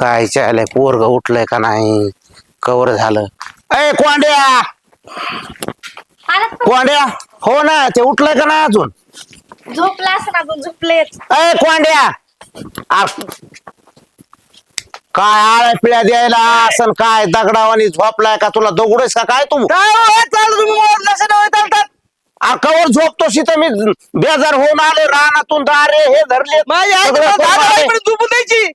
काय चालय पोरग उठलंय का नाही? कवर झालं. अय कोंड्या! आलात? कोंड्या! हो ना ते उठलंय का नाही अजून? झोपला असं अजून झोपलेच अय कोंड्या! आ, काय आळ्या पिळ्या द्यायला असन काय दगडावानी झोपलाय का तुला? दगडच का काय तू? काय हो, चालू तुम्ही नाही चालतात? आ, कवर झोपतोस इथं मी बेजार होऊन आले रानातून दारे हे धरले माझी आई सगळं तुम्हाला करून दहा आले. वाजेपर्यंत झोपून द्यायची.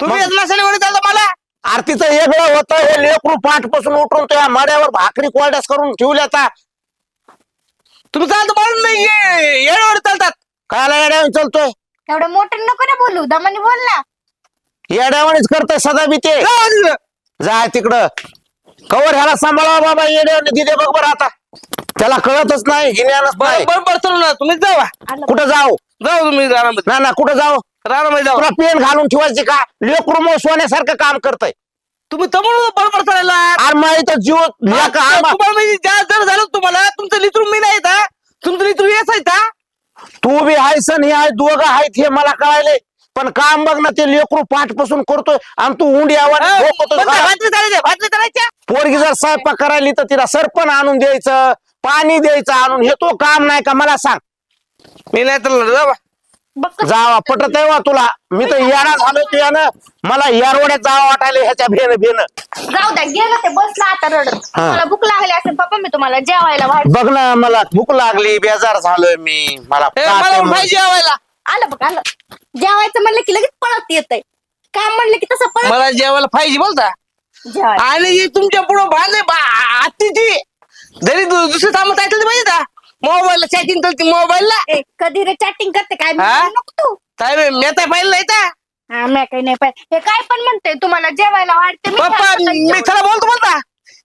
तुम्ही मग- नसेल एवढे चालता मला? आरतीचं वेगळं होतं हे लेकरू पाठपासून उठून त्या मड्यावर भाकरी कोरड्यास करून ठेवल्या आता तुम्ही चालता म्हणून नाही एवढे चालतात. कायला येड्यावानी चलतोय? एवढं मोठं नको ना बोलू दमाने बोल ना. येड्यावानीच करतोय सदा बी ते. जा तिकडं. जाय तिकडं. कवर ह्याला सांभाळा बाबा येड्यावानी दिदे बघ बरं आता. त्याला कळतच नाही गिन्यानच नाही. बरं बरं चलू ना तुम्ही जावा. आलं. कुठं जाऊ? जाऊ तुम्ही ना ना कुठं जाऊ? रानामध्ये जाऊ. तुला पेन घालून ठेवायची का? लेकरू मग सोन्यासारखं काम करतय. तुम्ही अरे जीव तुम्हाला ज्या जर झालं तुम्हाला तुमचं मी नाही का तुमचं आहे का तू बी आहेस आणि हे आहे दोघं आहेत हे मला कळायलंय पण काम बघ ना ते लेकरू पाठपासून करतोय आणि तू उंडी आवाज झोपतोस घरात. भातरी चालायच्या भातरी चालायच्या. पोरगी जर स्वयंपाक करायली तर तिला सरपण आणून द्यायचं पाणी द्यायचं आणून. हे तो काम नाही का मला सांग. मी नाही चालणार जावा बघ कसं जावा पटत आहे वा तुला. मी तर याडा झालो तू यानं मला यारवड्यात जावं वाटायला ह्याच्या भेन भेन जाऊ द्या गेलं ते बसला आता रडत. हा. मला भूक लागली असेल पप्पा मी तुम्हाला जेवायला वाढ बघ ना मला भूक लागली बेजार झालोय मी. मला ए, ताप मला आहे. पाहिजे जेवायला. आलं बघ आलं. जेवायचं म्हणलं की लगेच पळत येतंय. काम म्हणलं की तसं पळत मला जेवायला पाहिजे बोलता. जेवायला. आणि ही तुमच्या पुढं भांडे आत्तीची जरी दु- दुसरी ऐकलं पाहिजे का मोबाईलला चॅटिंग करते मोबाईलला ए, कधी रे चॅटिंग करते? काय मी हा? नको तू? काय बे, मी आता पाहिलं नाही का हा मी काही नाही पाहिजे हे काय पण म्हणते तुम्हाला जेवायला वाढते मी पप्पा सकाळी मी जेवण- बोलतो बोलता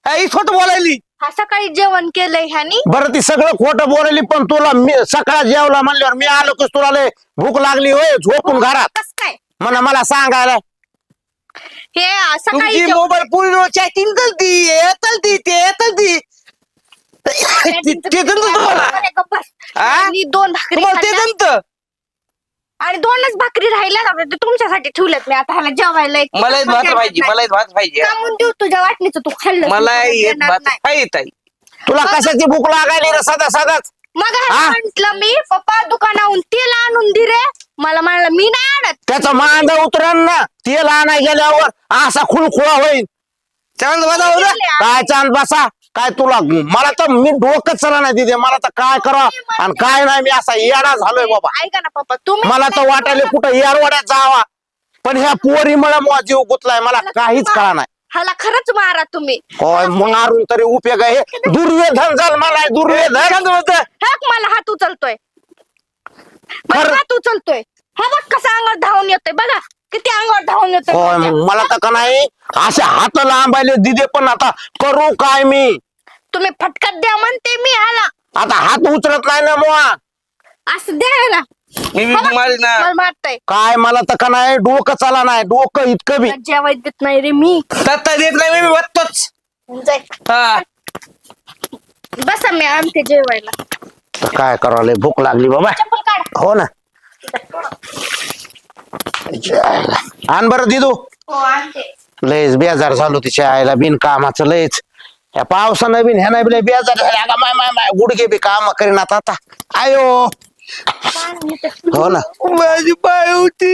ही खोटं बोलायली. हा सकाळी जेवण केलंय ह्यानी. बरं ती सगळं खोटं बोलली पण तुला मी सकाळ जेवला म्हणल्यावर मी आलो की तुला लय भूक लागली होय झोपून घरात. कस काय? म्हणा मला सांगायला. हे सकाळी तुमची जेवण- मोबाईल पूर्ण चॅटिंग करती हे चालती ते चालती ते ते जमतं तुम्हाला. अरे गप्प. बस. हा? आणि दोन भाकरी तुम्हाला ते खाल्ल्या. जमतं आणि दोनच भाकरी राहिल्या ना ते तुमच्यासाठी ठेवल्यात मी. आता ह्याला जेवायला एक- मला एक भात पाहिजे मला एक भात पाहिजे. कामून देऊ तुझ्या वाटणीचं. तू खाल्लं मला एक भात पाहिजे ताई. तुला कशाची भूक लागायली रे सदा सदाच? मग हा? म्हंटल मी पप्पा दुकानाहून तेल आणून दे रे. मला म्हणलं मी नाही आणत. त्याचा मांदा उतरण ना. तेल आणाय गेल्यावर असा खुळखुळा होईल. चांगलं बघा हो ना. काय चांद बसा? काय तुला मला तर मी डोकं चला नाही तिथे मला तर काय करा? आणि काय नाही मी असा येडा झालोय बाबा. ऐका ना पप्पा तुम्ही मला तर वाटायला कुठं येरवड्यात जावा. पण ह्या पोरीमुळे मला जीव गुतलाय मला काहीच कळा नाही. ह्याला खरंच मारा तुम्ही. होय मारून तरी उपयोग आहे. दुर्योधन झाल मला दुर्योधन. हक मला हात उचलतोय. मला हात उचलतोय. हा बघ कसा अंगावर धावून येतोय बघा. किती अंगावर धावून येतोय होय मला तर का नाही असे हात लांबायले दिदे पण आता करू काय मी? तुम्ही फटकात द्या म्हणते मी ह्याला. आता हात उचलत नाही ना मुआ असं द्या ह्याला. मी बी मारी ना. मला मारताय. काय मला तर का नाही डोकं चला नाही डोकं इतकं बी. जेवाय देत नाही रे मी. तत्ता देत नाही मी बघतोच. जाय. हा. बसा मी आणते जेवायला. काय करावं भूक लागली बाबा. चप्पल काढ. हो ना. आण बरं दिदू. हो आणते. लयच बेजार झालो तिच्या आईला बिन कामाचं लयच. या पावसानं बिन ह्यानं बी लय बेजार झाले. अगं माय माय माय गुडघे बी काम करीनात आता आयो. हो ना. माझी पाय होती.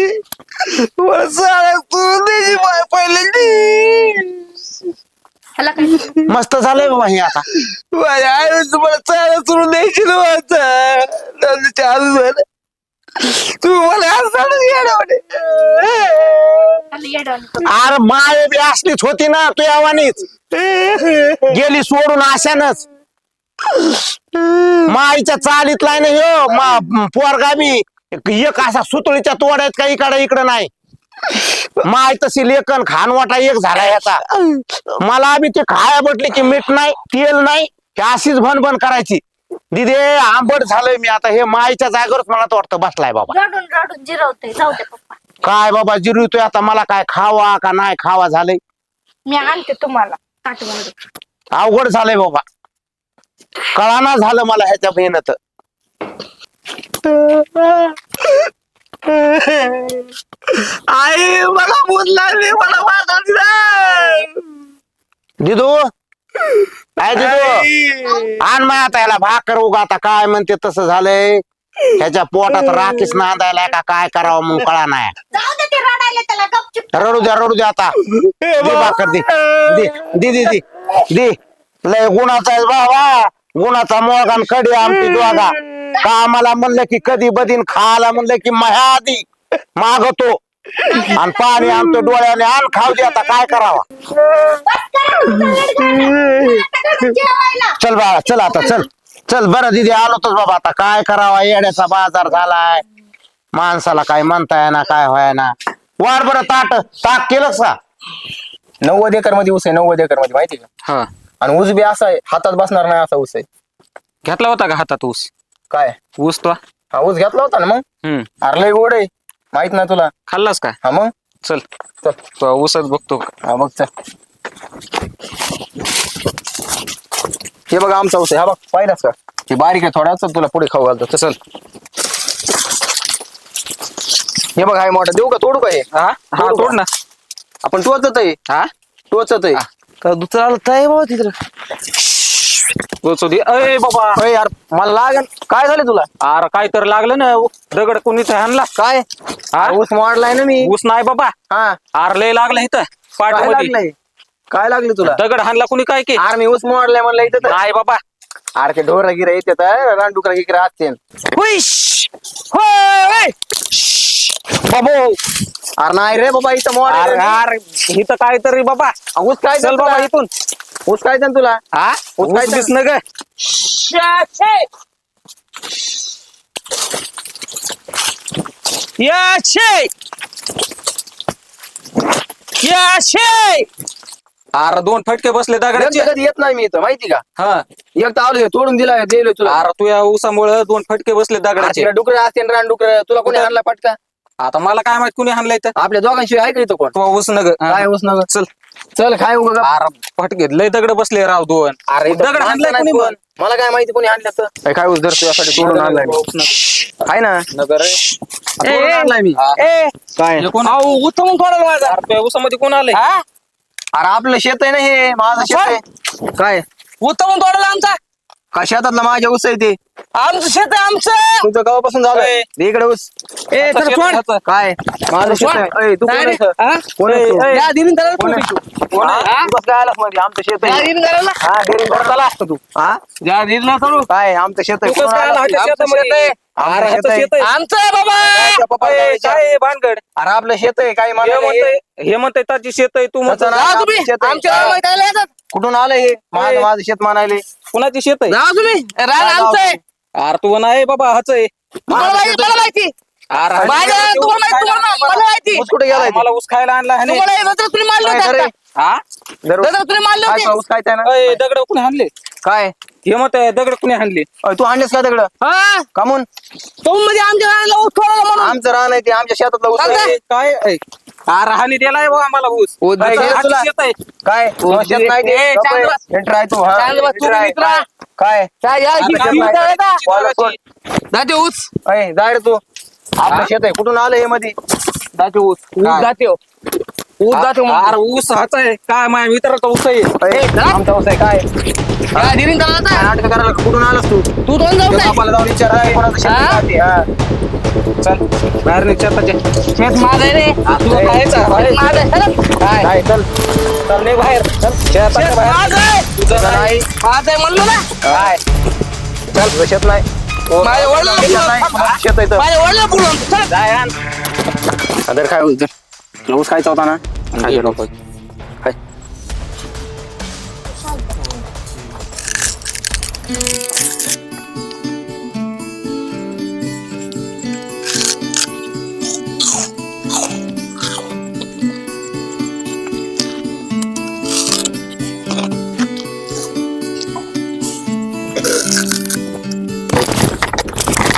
मला द्यायची पाय पहिल्यांदी ह्याला काय मस्त झालंय बाबा हे आता. माझ्या आई तुम्हाला चारा सोडून द्यायची ना माझा चालू झालं तुम्ही मला अरे माय बी असलीच होती ना तू यावानीच गेली सोडून अशानच माईच्या चालीतलाय ना ह्यो मा पोरगा बी. एक असा सुतळीच्या तोड्यात काही इकडे इकडे नाही. माय तशी लेखन खानवाटा एक झाला ह्याचा मला बी ते खाया बटली की मीठ नाही तेल नाही की अशीच भन करायची. दिदे आंबट झालंय मी आता. हे माईच्या जागेवरच मला तर वाटतं बसलाय बाबा. रडून रडून जिरवते जाऊ दे पप्पा. काय बाबा जिरवतोय आता? मला काय खावा का नाही खावा झालंय? मी आणते तुम्हाला. अवघड झालंय बाबा. कळाना झालं मला ह्याच्या मेहनत. आई मला लागली मला. दिदू! काय दिदू आण मग आता याला भाकर उगा आता काय म्हणते तसं झालंय. ह्याच्या पोटात राखीच नांदायला का काय करावं म्हणून कळा नाही जाऊ दे ते रडायला त्याला गपचूप. रडू द्या रडू द्या आता. दे भाकर दे. दे दे दे दे. दे. लय गुणाचा आहे बाबा. गुणाचा मोगान कडी आमची दोघा. का आम्हाला म्हणलं की कधी बदीन खायला म्हणलं की मह्या आधी. मागतो आणि पाणी आणतो डोळ्याने आण खाऊ दे आता काय करावा? चल बाळा चल आता चल. चल बरं दिदी आलो तर बाबा आता. काय करावा? येड्याचा बाजार झालाय. माणसाला काय म्हणताय ना काय व्हाय ना वाढ बरं ताट. ताक केलं का? नव्वद एकरमध्ये ऊस आहे नव्वद एकरमध्ये माहिती का? हा. आणि ऊस बी असा आहे हातात बसणार नाही असा ऊस आहे. घेतला होता का हातात ऊस? काय? ऊस तो? हा ऊस घेतला होता ना मग? हम्म. अरे लय गोड आहे. माहीत नाही तुला. खाल्लास का? हा मग? चल. चल. तो ऊसच बघतो. हा बघ चल. हे बघ आमचा ऊस आहे. हा बघ पाहिलाच का? हे बारीक आहे थोडाच तुला पुढे खाऊ घालतो. चल हे बघ हाय मोठा. देऊ का? तोडू का हे? हा? हा तोडू तोड? ना. आपण टोचत आहे हा टोचत आहे का दुसरा आहे बाबा तिथं दे अय बाबा. अय यार मला लागन काय झालं तुला? अरे काय तर लागलं ना दगड कोणीच आणला. काय? हा? ऊस मोडलाय ना मी. ऊस नाही बाबा. हा. अरे लय लागलं इथं पाठ काय मध्ये लागलंय? काय लागली तुला? दगड हाणला कोणी काय की? अरे मी ऊस मोडलाय म्हणलं इथं तर. नाही बाबा. अरे ते ढोर गिरा येते रानडुकरा गिरा असते. होय. बाबू. अरे नाही रे बाबा इथं मोड अरे इथं काय तरी बाबा ऊस काय चल बाबा इथून. ऊस काय देन तुला? हा? ऊस काय ऊस दिसणं ग. याशे याशे अरे दोन फटके बसले दगडाचे. कधी येत नाही मी इथं माहिती का? हा. एक तर आलो तोडून दिला दिलो तुला. अरे तू या ऊसामुळे दोन फटके बसले दगडाचे. डुकर असते रानडुकर तुला कोणी आणला पटका आता मला काय माहीत कुणी हाणलाय तर आपल्या दोघांशिवाय आहे का इथं कोण? नग काय ऊस नग चल. चल काय उगा अरे फटके लय दगड बसले राव दोन. अरे दगड हाणलाय कोणी नाही कोण. मला काय माहिती कोणी आणलं तर. काय- काय ऊस धरतो यासाठी तोडून आणलाय. आहे ना. नगर आणलाय मी. काय? उत्तम थोडा माझा. ऊसामध्ये कोण आलंय? अरे आपलं शेत आहे ना हे. माझं शेत आहे. काय? उत्तम तोडला आमचा. का शेतातला माझ्या ऊस आहे ते? आमचं शेत आहे आमचं. तुझं गावापासून झालं? ए. इकडे ऊस ए आता सोड. काय? माझं शेत आहे. ए, तू कोण? कोण आहे तू? कोण आहे? कोण आहे? तू कसं काय आलास? आमचं शेत आहे. हा, असतो तू. हा काय आमचं शेत आहे. तू कसं कोण काय आला? आमचं शेतामध्ये? शेत आहे. आमचं अरे शेत हाचं आहे. शेत आहे. आमचं आहे बाबा. ए? काय आहे भानगड? अरे आपलं शेत आहे. काय हे मला म्हणतंय हे म्हणतंय त्याची शेत आहे तू म्हणतो त्याचं नाव आपलं शेत आहे. कुठून आलं हे? माझं ए. माझं शेत म्हणाले कुणाची शेत आहे? गाव आहे? अरे तू नाही बाबा हाच आहे माझ्या- तुम्हाला माहिती, तुम्हाला माहिती, मला माहिती. ऊस कुठे गेलाय ते? मला ऊस खायला आणला आहे ना. काय धरे? हा धरू. काय पाऊस काय त्यानं? अय, दगड कुणी हाणले काय हे मत दगड कुणी हाणले अय, तू आणलेस का दगड कामून आमचं रान आहे ते आमच्या शेतातलं ऊस आहे. काय. अरे हानी दिलाय बा आम्हाला ऊस ऊस हाचं- दिलाय हाचं तुला? शेत आहे काय नाही ते? ए, आहे तू हा आहे. मित्रा. काय का? बोला कोण? अय, जा रे तू आपलं शेत आहे कुठून आलं हे मध्ये जाते ऊस ऊस? जाते हो. ऊस जाते अरे ऊस हाच आहे. काय माझ्या मित्राचा ऊस आहे? अय, आमचा ऊस आहे काय? काय नाटकं करायला कुठून आलास तू? तू दोन जाऊ त्या बापाला जाऊन विचार आहे, कोणाचं शेत ते, हा. चल बाहेर निघ शेत माझं आहे रे. ए. माझं आहे. चला. काय? काय? चल. चल निघ बाहेर. चल शेताच्या बाहेर. माझं आहे. तुझं नाही नाही. माझं आहे म्हणलो ना. काय? चल शेत नाही. माझ्या वडिलांना शेत नाही, शेत आहे इथं? माझ्या वडिला बोलून चल. जाय आण. अदर काय ऊस दर ऊस खायचा होता ना काय घे नको. काय?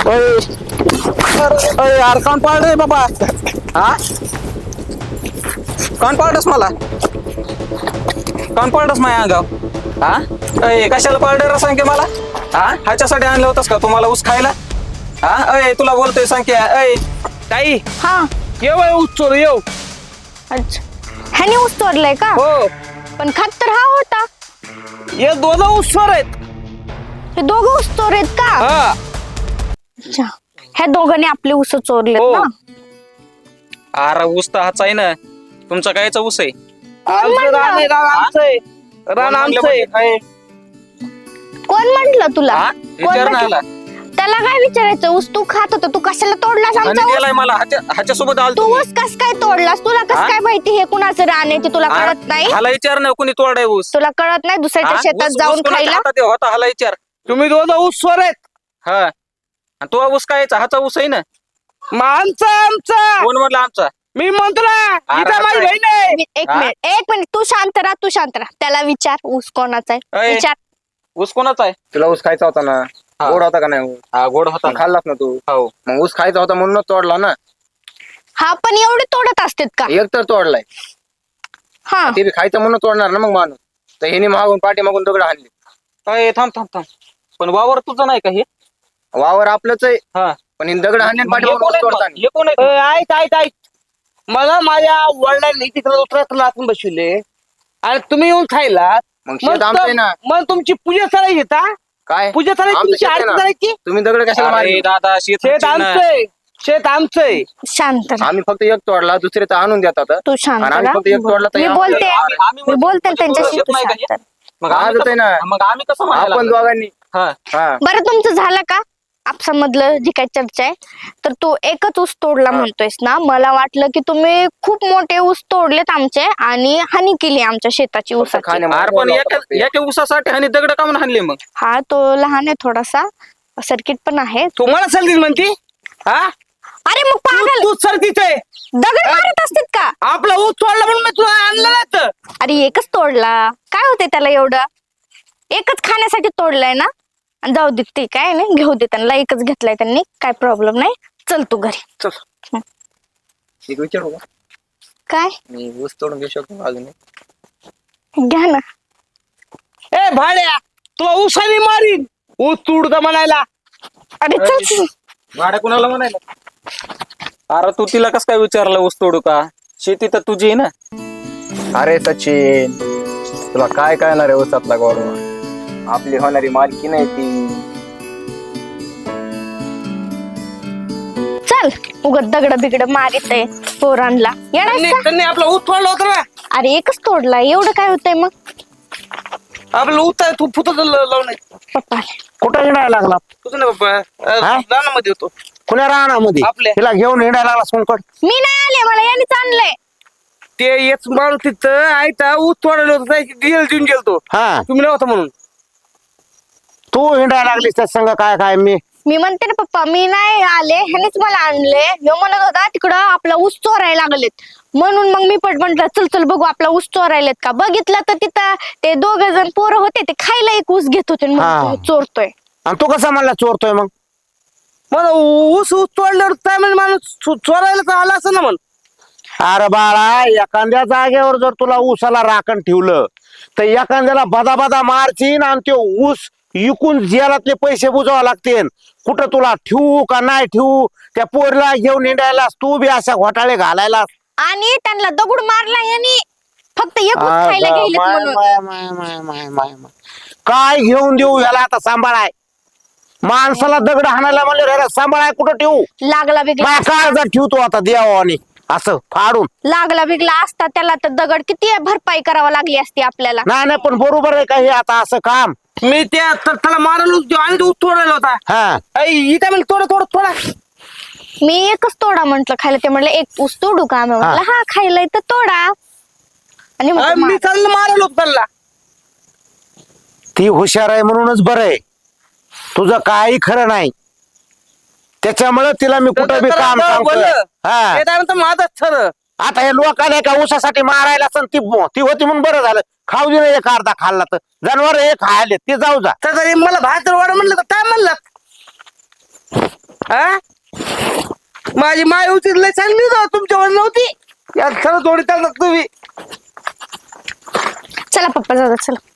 अय, अय, यार कान पाड रे बाबा हा कान पाडस मला. कान पाडस माझ्या अंगाव हा? अय कशाला पाडे रे सांग की मला? हा? ह्याच्यासाठी आणलं होतस का तुम्हाला ऊस खायला? हा? अय तुला बोलतोय सांग की अय. ताई हा. येऊ ऊस चोर येऊ अच्छा. ह्याने ऊस तोडलाय का? हो. पण खात तर हा होता. हे दोन ऊस चोर आहेत. हे दोघं ऊस चोर आहेत का? हा. अच्छा. ह्या दोघांनी आपले ऊस चोरलेत हो. ना? अरे ऊस तर हाच आहे ना. तुमचा कायचा ऊस आहे? आमचं रान आहे रान आमचं आहे. रान आमचं आहे. कोण म्हंटल तुला? हा? कोण विचार ना म्हटलं? आला त्याला काय विचारायचं? ऊस तू खात होता तू कशाला तोडलास आणि आमचा ऊस? गेलाय मला ह्याच्या सोबत तू आलतो ऊस कस काय तोडलास? तुला कस हा? काय माहिती हे कुणाचं रान आहे ते तुला कळत नाही? हाला विचार ना कुणी तोडाय ऊस. तुला कळत नाही? दुसऱ्याच्या हा? शेतात ऊस- जाऊन ऊस कोणाच्या खायला? हातात आहे? होता हाला विचार. तुम्ही दोन ऊस चोर आहेत. हा. आणि तो ऊस कायचा हाचा ऊस आहे ना? मग आमचा आमचा. कोण म्हणला आमचा? मी म्हणतो ना इथं माझी? बहीण आहे. एक हा? मिनिट एक मिनिट तू शांत राहा तू शांत राहा. त्याला विचार ऊस कोणाचा आहे? अय. विचार. ऊस कोणाचा आहे? तुला ऊस खायचा होता ना? हा. गोड होता का नाही ऊस? हा गोड होता मग ना. खाल्लास ना तू? हो. मग ऊस खायचा होता म्हणून तोडला ना? हा पण एवढे तोडत असतात का? एक तर तोडलाय. हा. ते बी खायचं म्हणून तोडणार ना मग माणूस. तर ह्याने मागून पाठी मागून दगड आणली अय, थांब थांब थांब. पण वावर तुझं नाही का हे? वावर आपलंच आहे. हा. पण हिने दगड आणले मग पाठी हे मागून आहेत तोडता मग? हे कोण आहेत अय, ऐक ऐक ऐक. मला माझ्या वडिलांनी तिकडे उतरत लाचून बसविले. आणि तुम्ही येऊन खायला मग शेत आमचं आहे ना. मग तुमची पूजा करायची येता काय? पूजा करायची आमचं तुमची शेत आहे आरती ना. करायची तुम्ही दगड कशाला अरे मारले? दादा शेत शेत ना. आमचंय शेत आमचंय शांत राहा. आम्ही फक्त एक तोडला दुसरे तर आणून देतात तू शांत आणि आम्ही राहा. फक्त एक तोडला तर मी या- बोलते. आम्ही- आम्ही मी बोलते त्यांच्याशी शेत तू नाही का शांत हे? राहा. मग आम्ही आजच आहे ना. कसं- मग आम्ही कसं म्हणायला आपण लागलो? दोघांनी. हा. हा. बरं तुमचं झालं का? आपसामधलं जी काही चर्चा आहे तर तू एकच ऊस तोडला म्हणतोयस ना. मला वाटलं की तुम्ही खूप मोठे ऊस तोडलेत आमचे आणि हानी केली आमच्या शेताची ऊसाची. अरे पण एका. एका दगड कामून हाणले मग? हा तो लहान आहे थोडासा. सर्किट पण आहे. तुम्हाला सर्किट म्हणती? हा? अरे मग पागल! तू आहे. दगड मारत असतात का? आपला ऊस तोडला म्हणून मी तुला आणलं तर अरे एकच तोडला. काय होते त्याला एवढं? एकच खाण्यासाठी तोडलाय ना? आणि जाऊ दे ते काय नाही घेऊ दे त्यांना एकच घेतलाय त्यांनी काय प्रॉब्लेम नाही. चल तू घरी. चल. एक विचारू का? काय? मी ऊस तोडून घेऊ शकतो अजून? एक? घ्या ना. ए भाड्या तुला उसाने मारीन. ऊस तुडता म्हणायला. अरे चल चल. भाड्या कुणाला म्हणायला? अरे तू तिला कस काय विचारलं ऊस तोडू का? शेती तर तुझी आहे ना. अरे सचिन तुला काय कळणार आहे ऊसातला गौरव आपली होणारी मालकी नाही ती. चल उगत दगड बिगड मारित आहे पोरांना येणार त्यांनी त्यांनी आपला ऊस तोडला होता ना. अरे एकच तोडला एवढं काय होतंय मग? आपलं ऊस तू फुट लावून कुठं पप्पा. हिंडायला लागला? तुझं ना बाबा हा? रानामध्ये होतो. कुण्या रानामध्ये? आपल्या. तिला घेऊन हिंडायला लागला सोनकड मी नाही आले मला यानेच आणलंय ते येच माणूस तिथं आयता ऊस तोडायला होता डिझेल देऊन गेलतो. हा. तुम्ही नव्हता म्हणून. तू हिंडायला लागलीस त्या संग काय काय मी? मी म्हणते ना पप्पा मी नाही आले ह्यानेच मला आणले. ह्यो म्हणत होता तिकडं आपला ऊस चोरायला लागलेत. म्हणून मग मी पण म्हंटल चल चल बघू आपला ऊस चोरायलेत का? बघितलं तर तिथं ते दोघ जण पोरं होते ते खायला एक ऊस घेत होते आणि हा. म्हणत होते, चोरतोय. आणि तू कसा म्हणला चोरतोय मग? मला ऊस ऊस तोडल्यावर काय म्हणजे माणूस चो- चोरायला तर आला असं ना म्हण. अरे बाळा एखाद्या जागेवर जर तुला ऊसाला राखण ठेवलं तर एखाद्याला बदा बदा मारचीन आणि ते ऊस इकून जेलातले पैसे बुजावे लागतील. कुठं तुला ठेवू का नाही ठेवू? त्या पोरला घेऊन हिंडायलास तू बी अशा घोटाळे घालायला आणि त्यांना दगड मारला यांनी. फक्त एक ऊस खायला गेलेत म्हणून. काय घेऊन देऊ याला आता सांभाळाय? माणसाला दगड हाणायला म्हणलं रे सांभाळाय कुठं ठेवू? लागला बिगला. काळजात ठेवतो आता देवानी असं फाडून. लागला बिगला असता त्याला तर दगड किती भरपाई करावा लागली असती आपल्याला. नाही नाही पण बरोबर आहे का हे आता असं काम? मी त्या तर त्याला मारायला होतो आणि तो तोडायला होता. हा. ऐ, काय म्हणजे तोडा तोडा तोडा. मी एकच तोडा म्हंटल खायला. ते म्हणलं एक ऊस तोडू का? आम्ही म्हटलं हा खायला तर तोडा. आणि म्हटलं, मी मार. चाललं मारायला होतो त्याला. ती हुशार आहे म्हणूनच बरं आहे. तुझं काही खरं नाही. त्याच्यामुळे तिला मी कुठं बी तर काम आता सांगतोय. हा. त्यानंतर सर आता हे लोकांना का ऊसासाठी मारायला असं ती ती होती म्हणून बरं झालं. खाऊ दे ना एक अर्धा खाल्ला तर. जनावर हे खायले ते जाऊ जा. तरी मला बाहेर वाडा म्हणलं तर काय म्हणलं? हा माझी माय होती लय चांगली होती तुमच्यावर नव्हती. या खरं थोडी चालतात तुम्ही. चला पप्पा जाऊ चला.